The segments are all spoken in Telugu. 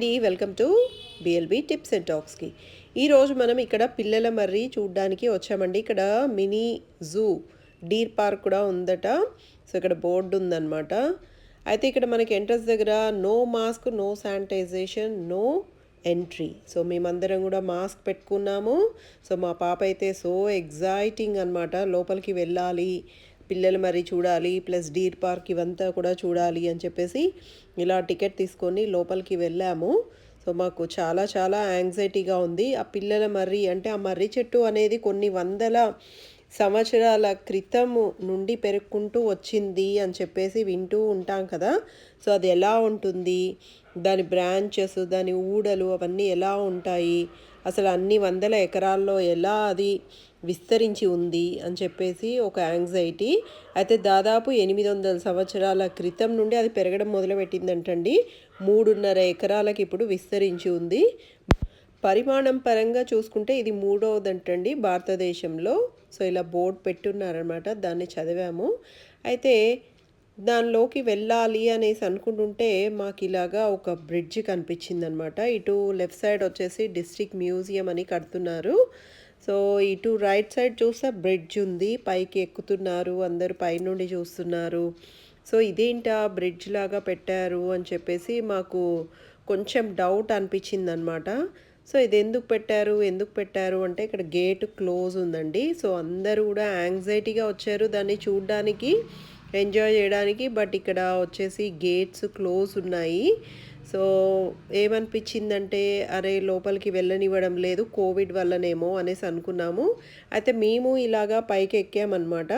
అండి welcome to BLB tips and టాక్స్కి ఈరోజు మనం ఇక్కడ పిల్లల మర్రి చూడడానికి వచ్చామండి. ఇక్కడ మినీ జూ డీర్ పార్క్ కూడా ఉందట. సో ఇక్కడ బోర్డు ఉందన్నమాట. అయితే ఇక్కడ మనకి ఎంట్రన్స్ దగ్గర no mask no sanitization no entry. So మేమందరం కూడా మాస్క్ పెట్టుకున్నాము. సో మా పాప అయితే సో ఎగ్జైటింగ్ అనమాట లోపలికి వెళ్ళాలి. పిల్లలు మరి చూడాలి ప్లస్ డీర్ పార్క్ ఇవంతా కూడా చూడాలి అని చెప్పేసి ఇలా టికెట్ తీసుకొని లోపలికి వెళ్ళాము. సో మాకు చాలా చాలా యాంగ్జైటీగా ఉంది. ఆ పిల్లల మర్రి అంటే ఆ మర్రి చెట్టు అనేది కొన్ని వందల సంవత్సరాల క్రితం నుండి పెరుక్కుంటూ వచ్చింది అని చెప్పేసి వింటూ ఉంటాం కదా. సో అది ఎలా ఉంటుంది? దాని బ్రాంచెస్ దాని ఊడలు అవన్నీ ఎలా ఉంటాయి? అసలు అన్ని వందల ఎకరాల్లో ఎలా అది విస్తరించి ఉంది అని చెప్పేసి ఒక యాంగ్జైటీ అయితే దాదాపు ఎనిమిది వందల సంవత్సరాల క్రితం నుండి అది పెరగడం మొదలుపెట్టిందంటండి. మూడున్నర ఎకరాలకి ఇప్పుడు విస్తరించి ఉంది. పరిమాణం పరంగా చూసుకుంటే ఇది మూడవదంటండి భారతదేశంలో. సో ఇలా బోర్డు పెట్టున్నారనమాట దాన్ని చదివాము. అయితే దానిలోకి వెళ్ళాలి అనేసి అనుకుంటుంటే మాకు ఇలాగా ఒక బ్రిడ్జ్ కనిపించింది అనమాట ఇటు లెఫ్ట్ సైడ్ వచ్చేసి డిస్ట్రిక్ట్ మ్యూజియం అని కడుతున్నారు. సో ఇటు రైట్ సైడ్ చూస్తే బ్రిడ్జ్ ఉంది. పైకి ఎక్కుతున్నారు. అందరూ పైనుండి చూస్తున్నారు. సో ఇదేంటా బ్రిడ్జ్ లాగా పెట్టారు అని చెప్పేసి మాకు కొంచెం డౌట్ అనిపించింది అనమాట సో ఇది ఎందుకు పెట్టారు? ఎందుకు పెట్టారు? అంటే ఇక్కడ గేట్ క్లోజ్ ఉందండి. సో అందరూ కూడా యాంగ్జైటీగా వచ్చారు. దాన్ని చూడడానికి ఎంజాయ్ చేయడానికి బట్ ఇక్కడ వచ్చేసి గేట్స్ క్లోజ్ ఉన్నాయి. సో ఏమనిపించిందంటే అరే లోపలికి వెళ్ళనివ్వడం లేదు కోవిడ్ వల్లనేమో అనేసి అనుకున్నాము. అయితే మేము ఇలాగా పైకి ఎక్కామన్నమాట.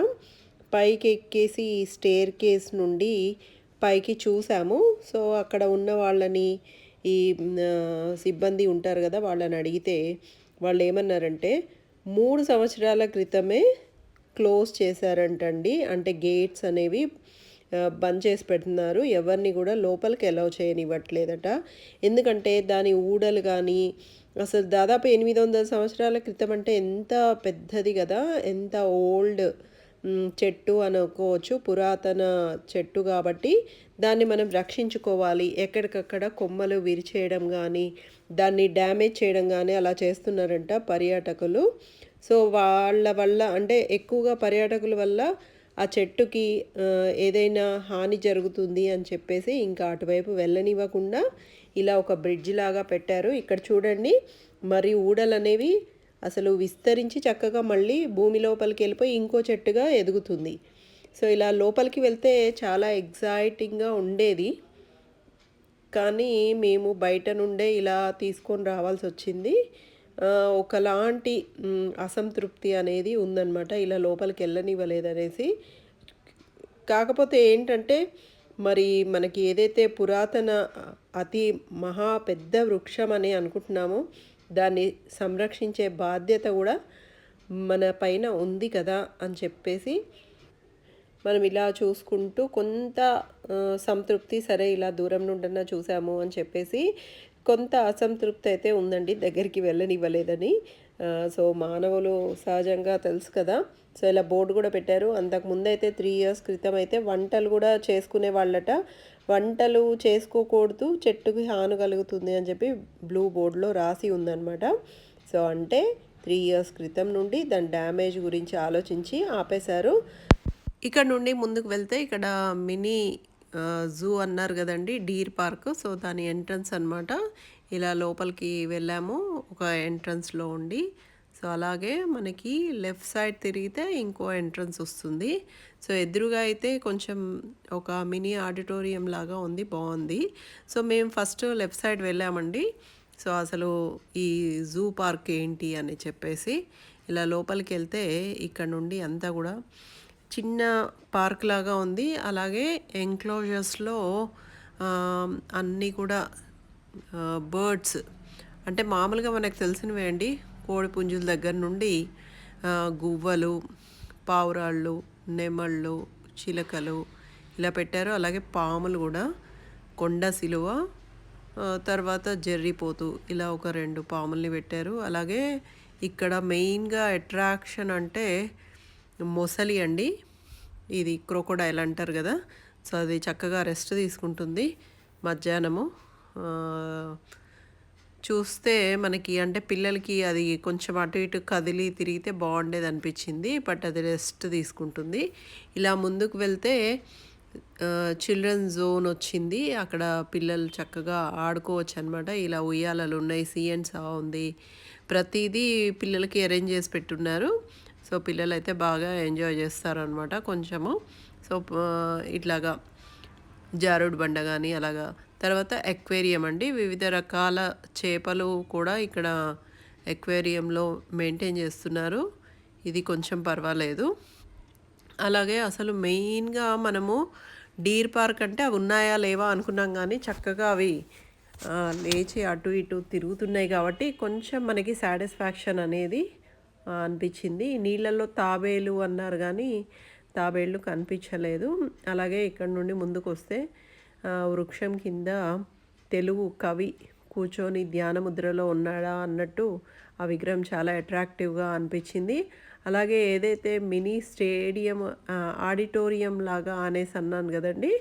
పైకి ఎక్కేసి స్టేర్ కేస్ నుండి పైకి చూసాము. సో అక్కడ ఉన్న వాళ్ళని ఈ సిబ్బంది ఉంటారు కదా వాళ్ళని అడిగితే వాళ్ళు ఏమన్నారంటే మూడు సంవత్సరాల క్రితమే క్లోజ్ చేశారంటండి. అంటే గేట్స్ అనేవి బంద్ చేసి పెడుతున్నారు. ఎవరిని కూడా లోపలికి అలౌ చేయనివ్వట్లేదట. ఎందుకంటే దాని ఊడలు కానీ అసలు దాదాపు ఎనిమిది వందల సంవత్సరాల క్రితం అంటే ఎంత పెద్దది కదా ఎంత ఓల్డ్ చెట్టు అనుకోవచ్చు పురాతన చెట్టు కాబట్టి దాన్ని మనం రక్షించుకోవాలి. ఎక్కడికక్కడ కొమ్మలు విరిచేయడం కానీ దాన్ని డ్యామేజ్ చేయడం కానీ అలా చేస్తున్నారంట పర్యాటకులు. సో వాళ్ళ వల్ల అంటే ఎక్కువగా పర్యాటకుల వల్ల ఆ చెట్టుకి ఏదైనా హాని జరుగుతుంది అని చెప్పేసి ఇంకా అటువైపు వెళ్ళనివ్వకుండా ఇలా ఒక బ్రిడ్జ్ లాగా పెట్టారు. ఇక్కడ చూడండి మరి ఊడలు అనేవి అసలు విస్తరించి చక్కగా మళ్ళీ భూమి లోపలికి వెళ్ళిపోయి ఇంకో చెట్టుగా ఎదుగుతుంది. సో ఇలా లోపలికి వెళ్తే చాలా ఎగ్జైటింగ్గా ఉండేది. కానీ మేము బయట నుండే ఇలా తీసుకొని రావాల్సి వచ్చింది. ఒకలాంటి అసంతృప్తి అనేది ఉందన్నమాట. ఇలా లోపలికి వెళ్ళనివ్వలేదనేసి. కాకపోతే ఏంటంటే మరి మనకి ఏదైతే పురాతన అతి మహా పెద్ద వృక్షం అని అనుకుంటున్నామో దాన్ని సంరక్షించే బాధ్యత కూడా మన పైన ఉంది కదా అని చెప్పేసి మనం ఇలా చూసుకుంటూ కొంత సంతృప్తి సరే ఇలా దూరం నుండన్నా చూసాము అని చెప్పేసి కొంత అసంతృప్తి అయితే ఉందండి దగ్గరికి వెళ్ళనివ్వలేదని. సో మానవులు సహజంగా తెలుసు కదా. సో ఇలా బోర్డు కూడా పెట్టారు. అంతకు అయితే త్రీ ఇయర్స్ క్రితం అయితే వంటలు కూడా చేసుకునే వాళ్ళట. వంటలు చేసుకోకూడదు చెట్టుకి హాని కలుగుతుంది అని చెప్పి బ్లూ బోర్డులో రాసి ఉందన్నమాట. సో అంటే త్రీ ఇయర్స్ క్రితం నుండి దాని డ్యామేజ్ గురించి ఆలోచించి ఆపేశారు. ఇక్కడ నుండి ముందుకు వెళ్తే ఇక్కడ మినీ జూ అన్నారు కదండి డీర్ పార్క్ సో దాని ఎంట్రన్స్ అనమాట ఇలా లోపలికి వెళ్ళాము ఒక ఎంట్రన్స్లో ఉండి. సో అలాగే మనకి లెఫ్ట్ సైడ్ తిరిగితే ఇంకో ఎంట్రన్స్ వస్తుంది. సో ఎదురుగా అయితే కొంచెం ఒక మినీ ఆడిటోరియం లాగా ఉంది బాగుంది. సో మేము ఫస్ట్ లెఫ్ట్ సైడ్ వెళ్ళామండి. సో అసలు ఈ జూ పార్క్ ఏంటి అని చెప్పేసి ఇలా లోపలికి వెళ్తే ఇక్కడ నుండి అంతా కూడా చిన్న పార్క్ లాగా ఉంది. అలాగే ఎంక్లోజర్స్లో అన్నీ కూడా బర్డ్స్. అంటే మామూలుగా మనకు తెలిసినవే అండి. కోడి పుంజుల దగ్గర నుండి గువ్వలు పావురాళ్ళు నెమళ్ళు చిలకలు ఇలా పెట్టారు. అలాగే పాములు కూడా కొండ సిలువ తర్వాత జర్రిపోతు ఇలా ఒక రెండు పాముల్ని పెట్టారు. అలాగే ఇక్కడ మెయిన్గా అట్రాక్షన్ అంటే మొసలి అండి. ఇది క్రోకోడైల్ అంటారు కదా. సో అది చక్కగా రెస్ట్ తీసుకుంటుంది మధ్యాహ్నము. చూస్తే మనకి అంటే పిల్లలకి అది కొంచెం అటు ఇటు కదిలి తిరిగితే బాగుండేది అనిపించింది బట్ అది రెస్ట్ తీసుకుంటుంది. ఇలా ముందుకు వెళ్తే చిల్డ్రన్ జోన్ వచ్చింది. అక్కడ పిల్లలు చక్కగా ఆడుకోవచ్చు అనమాట ఇలా ఉయ్యాలలు ఉన్నాయి సీఎన్సా ఉంది. ప్రతిదీ పిల్లలకి అరేంజ్ చేసి పెట్టున్నారు. సో పిల్లలు అయితే బాగా ఎంజాయ్ చేస్తారనమాట కొంచెము. సో ఇట్లాగా జారుడు బండ కానీ అలాగా తర్వాత ఎక్వేరియం అండి. వివిధ రకాల చేపలు కూడా ఇక్కడ ఎక్వేరియంలో మెయింటైన్ చేస్తున్నారు. ఇది కొంచెం పర్వాలేదు. అలాగే అసలు మెయిన్గా మనము డీర్ పార్క్ అంటే అవి ఉన్నాయా లేవా అనుకున్నాం కానీ చక్కగా అవి లేచి అటు ఇటు తిరుగుతున్నాయి కాబట్టి కొంచెం మనకి సాటిస్ఫాక్షన్ అనేది అనిపించింది. నీళ్ళల్లో తాబేలు అన్నారు కానీ తాబేళ్ళు కనిపించలేదు. అలాగే ఇక్కడ నుండి ముందుకు వస్తే వృక్షం కింద తెలుగు కవి కూర్చొని ధ్యానముద్రలో ఉన్నాడా అన్నట్టు ఆ విగ్రహం చాలా అట్రాక్టివ్గా అనిపించింది. అలాగే ఏదైతే మినీ స్టేడియం ఆడిటోరియం లాగా అనేసి అన్నాను కదండి.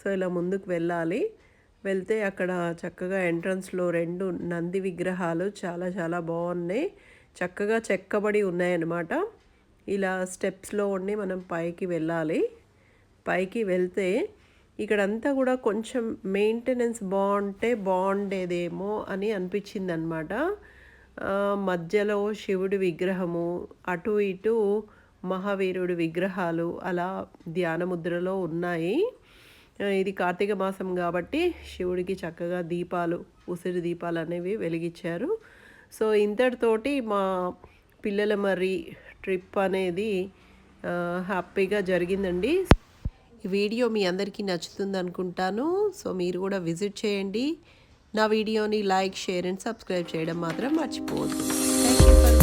సో ఇలా ముందుకు వెళ్ళాలి. వెళ్తే అక్కడ చక్కగా ఎంట్రన్స్లో రెండు నంది విగ్రహాలు చాలా చాలా బాగున్నాయి. చక్కగా చెక్కబడి ఉన్నాయన్నమాట. ఇలా స్టెప్స్లో ఉండి మనం పైకి వెళ్ళాలి. పైకి వెళ్తే ఇక్కడంతా కూడా కొంచెం మెయింటెనెన్స్ బాగుంటే బాగుండేదేమో అని అనిపించింది అనమాట మధ్యలో శివుడి విగ్రహము అటు ఇటు మహావీరుడి విగ్రహాలు అలా ధ్యానముద్రలో ఉన్నాయి. ఇది కార్తీక మాసం కాబట్టి శివుడికి చక్కగా దీపాలు ఉసిరి దీపాలు అనేవి వెలిగించారు. సో ఇంతటితోటి మా పిల్లల మరి ట్రిప్ అనేది హ్యాపీగా జరిగిందండి. వీడియో మీ అందరికీ నచ్చుతుంది అనుకుంటాను సో మీరు కూడా విజిట్ చేయండి. నా వీడియోని లైక్ షేర్ అండ్ సబ్స్క్రైబ్ చేయడం మాత్రం మర్చిపోవద్దు. Thank you